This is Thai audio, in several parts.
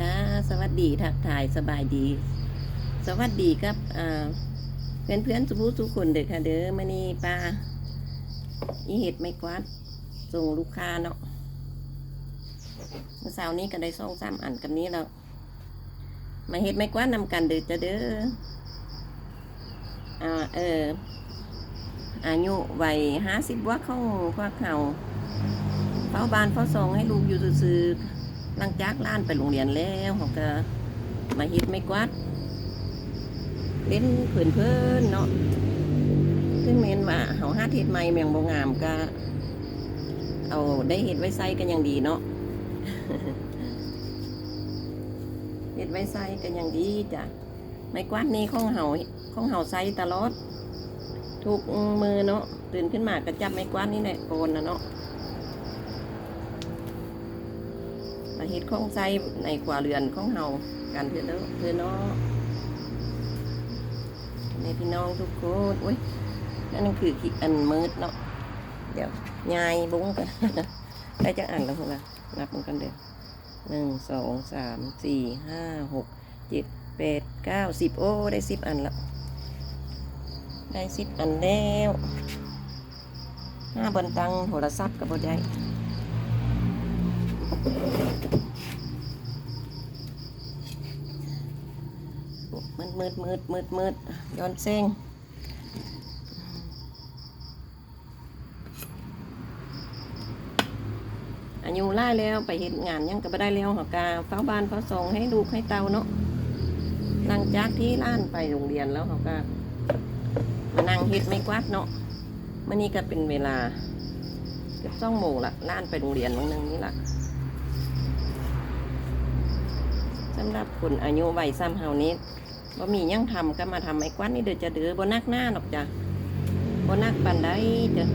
จ้าสวัสดีทักทายสบายดี สวัสดีครับเพื่อนเพื่อนสุภุทุกคนเด้อค่ะเด้อมานี่ปลาอีเห็ดไม่กวาดส่งลูกค้าเนาะเมื่อเช้านี้ก็ได้ส่งสามอันกับนี้แล้วมาเห็ดไม่กวาดนำกันเด้อจ้าเด้ออ่าเอออายุวัยห้าสิบว่าเข้าควักเขาเฝ้าบ้านเฝ้าซองให้ลูกอยู่ซื่อๆ หลังจากล้านไปโรงเรียนแล้วเขาก็มาฮ็ดไม่กวาดเล่นเพื่อนเพื่อนเนาะถึงแม้นว่าเขาห้าเฮ็ดใหม่แมงบ่งามก็ เอาได้เฮ็ดไว้ใส่กันอย่างดีเนาะเฮ็ดไว้ใส่กันอย่างดีจ้ะไม่กวาดนี่ของเฮาของเฮาใส่ตลอดทุกมือเนาะตื่นขึ้นมาก็จับไม้กวาดนี่แหละโกนนะเนาะ มา เฮ็ดของใจในกว่าเรือนของเฮากันเพื่อนเด้อเพื่อนเนาะในพี่น้องทุกคนอุ้ยนั่นคือขีอันมืดเนาะเดี๋ยวยายบุ้งกันได้จะอ่านแล้วพวกเรานับมันกันเด้อหนึ่งสองสามสี่ห้าหกเจ็ดแปดเก้าสิบโอ้ได้สิบอันละได้สิบอันแล้วห้าบนตังโทรศัพท์กับบได้ มืดมืดมืดมืดมืดย้อนเส้งอายุไล่แล้วไปเห็นงานยังก็ไม่ได้แล้วหอกาเฝ้าบ้านเฝ้าซองให้ลูกให้เตาเนาะหลังจากที่ล้านไปโรงเรียนแล้วเขาก็มานั่งเฮ็ดไม่กวาดเนาะมื่อนี้ก็เป็นเวลาเกือบสองโมงละล้านไปโรงเรียนวันนึงนี่ละ สำหรับคนอายุวัยซ้ำเฮานี้บ่มียังทำก็มาทำไอ้กวนนี่เดี๋ยวจะเดือบนักหน้าหรอกจ้ะบนักปันได้จ้ะ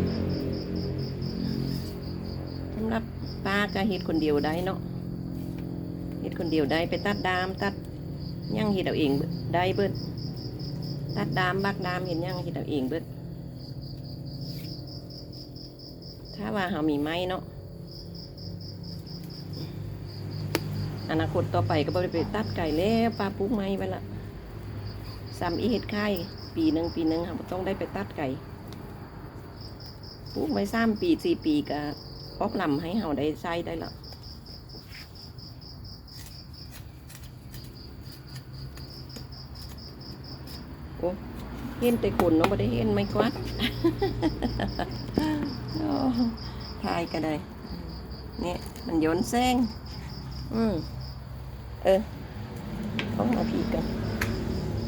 สำหรับป้าก็เฮ็ดคนเดียวได้เนาะเฮ็ดคนเดียวได้ไปตัดดามตัดยังเฮ็ดเอาเองได้เบิดตัดดามบักดามเห็นยังเฮ็ดเอาเองเบิดถ้าว่าเฮามีไม้เนาะ อนาคตต่อไปก็บ่ได้ไปตัดไก่แล้วปลาปลูกไม้ไปละซ้ำอีเห็ดไข่ปีหนึ่งปีหนึ่งค่ะต้องได้ไปตัดไก่ปลูกไว้ซ้ำปีสี่ปีก็พอกลำให้เฮาได้ใช้ได้ละโอ้เห็นแต่คนเนาะบ่ได้เห็นไม่กวาดทายก็ได้เนี่ยมันโยนแซง อืม เออต้องมาผีกัน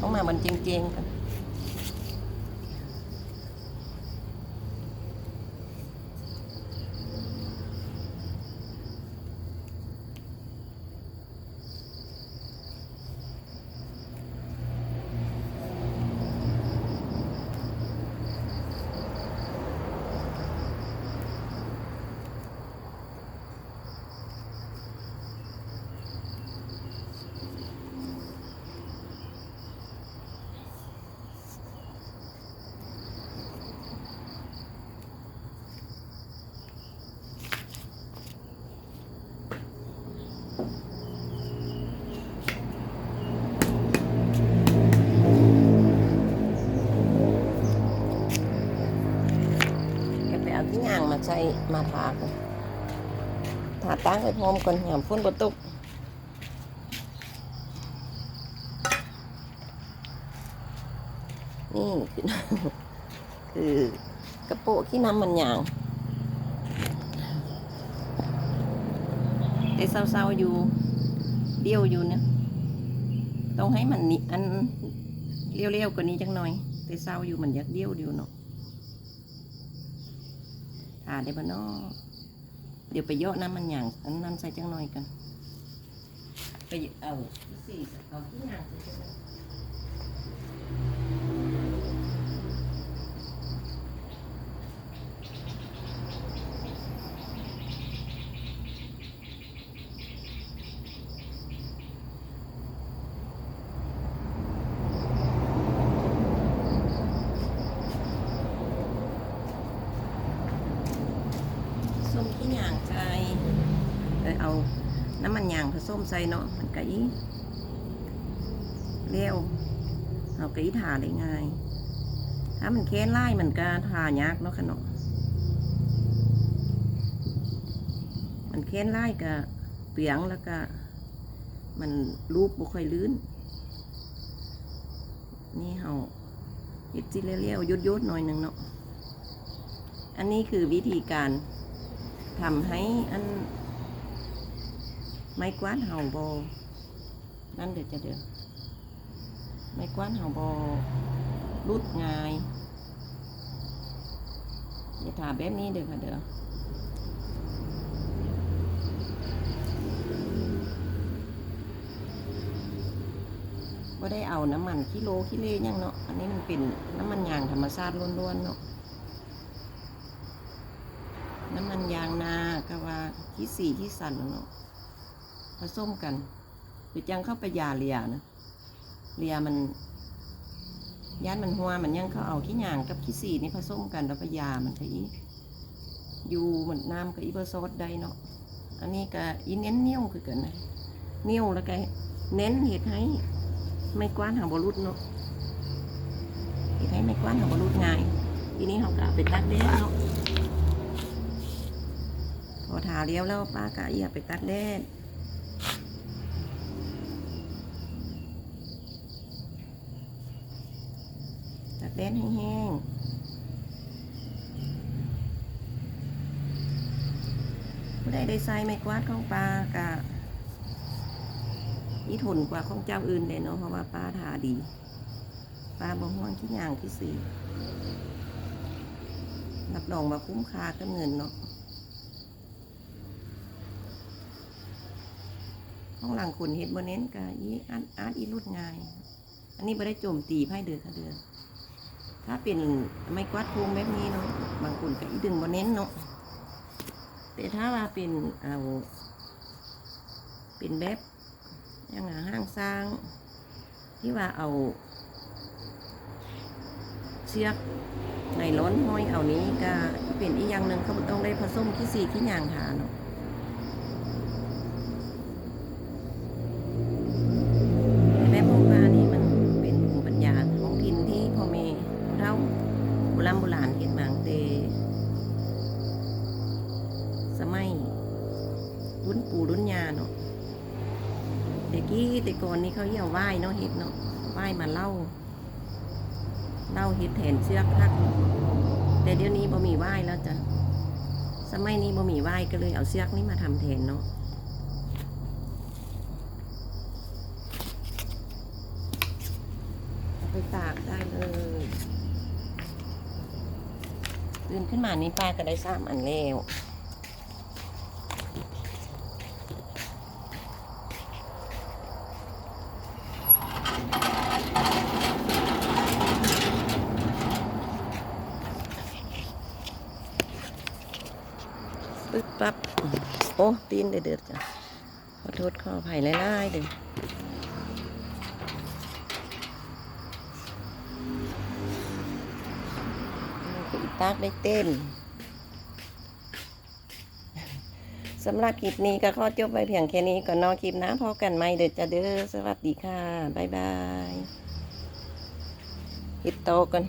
ต้องมามันจริงๆกัน ย่างมาใช้มาทากันทาตั้งไว้พร้อมก่อนยามฝนบ่ตกนี่คือคือกระโปะที่น้ำมันยางแต่เศร้าๆอยู่เดียวอยู่เนี่ยต้องให้มันนี่อันเลี้ยวๆกว่านี้จังหน่อย แต่เศร้าอยู่มันอยากเดียวเดียวเนาะ ทาได้บ่เนอเดี๋ยวไปเยอะน้ำมันหยางอันนั้นใส่จังหน่อยกัน ไปเอาสี่เอาที่หยางใส่จังหน่อยส้ มที่หยางใส่เออเอาน้ำมันยางผสมใส่เนาะมันก็อีเร็วเอาก็อีทาได้ง่าย ถ้ามันแค้นไล่มันก็ทายากเนาะค่ะเนาะมันแค้นไล่ก็เปียงแล้วก็ มันรูปบ่ค่อยลื่น นี่เฮาเฮ็ดจิเลี้ยวๆยุดๆหน่อยหนึ่งเนาะอันนี้คือวิธีการทำให้อัน ไม้กวาดเห่าบอนั่นเดี๋ยวจะเดือไม้กวาดเห่าบอรุดง่ายอย่าถาแบบนี้เด้อค่ะเด้อบ่ได้เอาน้ำมันกิโลกิเลยังเนาะ อันนี้มันเป็นน้ำมันยางธรรมชาติล้วนๆเนาะ น้ำมันยางนาก็ว่าขี้สีขี้สันเนาะ ผสมกันหรือจังเข้าไปยาเลียนะเลียมันย่านมันหัวมันยังเขาเอาขี้หยางกับขี้สีนี่ผสมกันแล้วไปยามันก็อีอยู่มันน้ำกับอีเบอร์ซอสได้เนาะอันนี้ก็อีเน้นเนี้ยวคือกันนะเนี้ยวแล้วก็เน้นเห็ดให้ไม่กว้านหางบรุษเนาะเห็ดให้ไม่กว้านหางบรุษง่ายทีนี้เขาก็ไปตักแดดเนาะพอทาเลี้ยวแล้วป้ากะอีเอาไปตักแดด ตักแห้งๆผู้ใดได้ใส่ไม้กวาดของปลากะอีทนกว่าของเจ้าอื่นเลยเนาะเพราะว่าปลาทาดีปลาบ่ห่วงขี้ย่างขี้สีรับรองว่าคุ้มค่ากับเงินเนาะของหลังขุนเฮ็ดบ่เน้นกะอีอาร์ตอาร์ตอีรุดง่าย อันนี้ไม่ได้โจมตีไพ่เดือดค่ะเดือ ถ้าเป็นไม้กวาดพวงแบบนี้เนาะบางคนก็อีดึงบนเน้นเนาะแต่ถ้าว่าเป็นเอาเป็นแบบยังห้างสร้าง ที่ว่าเอา เชือกในล้นห้อยเอานี้ก็เป็นอีกอย่างหนึ่งเขาต้องได้ผสมขี้สีขี้ยางทาเนาะ แต่แต่ก่อนนี่เขาเหี่ยวไหว้เนาะเห็ดเนาะไหว้มาเล่าเล่าเห็ดแทนเชือกทัก แต่เดี๋ยวนี้บ่มีไหว้แล้วจ้ะสมัยนี้บ่มีไหว้ก็เลยเอาเชือกนี้มาทำแทนเนาะเอาไปตากได้เลยตื่นขึ้นมานี่ป้าก็ได้สามอันแล้ว ปั๊บโอ้ตีนเดือดๆจ้ะขอโทษขออภัยหลายๆเด้อก็อีตากได้เต้นสำหรับคลิปนี้ก็ขอจบไปเพียงแค่นี้ก่อนนอคลิปนะพอกันไหมเดี๋ยวจะเด้อสวัสดีค่ะ บ๊ายบายฮิตโตกัน